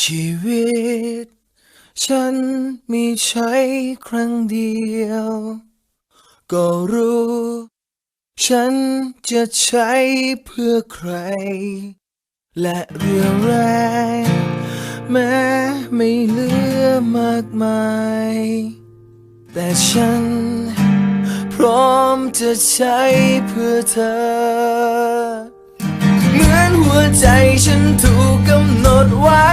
ชีวิต ฉันมีใช้ครั้งเดียว ก็รู้ ฉันจะใช้เพื่อใคร และเรียวแรงแม้ไม่เหลือมากมาย แต่ฉัน พร้อมจะใช้เพื่อเธอ เหมือนหัวใจฉันถูกกำหนดไว้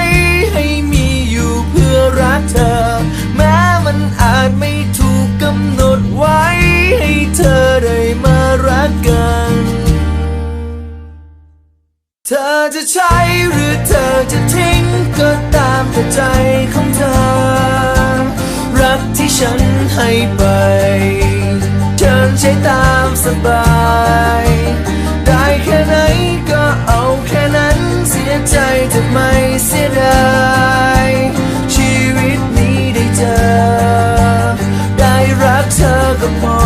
อจะใช้หรือเธอจะทิ้งก็ตามแต่ใจของเธอ รักที่ฉันให้ไปเชิญใช้ตามสบาย ได้แค่ไหนก็เอาแค่นั้นเสียใจจะไม่เสียดายชีวิตนี้ได้เจอ ได้รักเธอก็พอ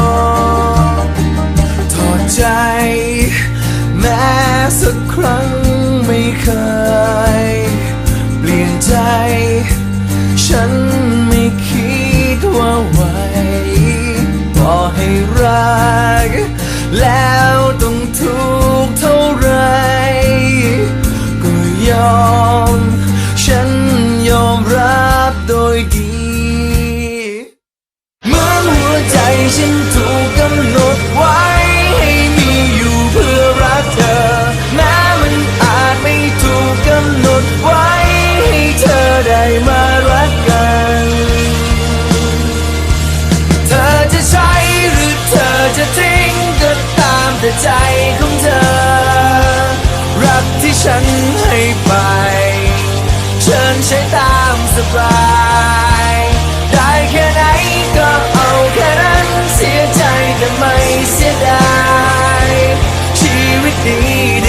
ถอดใจ แม้สัก รัก แล้วต้องทุก แต่ใจของเธอ รักที่ฉันให้ไป เชิญใช้ตามสบาย ได้แค่ไหนก็เอาแค่นั้นเสียใจแต่ไม่เสียดายชีวิตนี้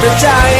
the time.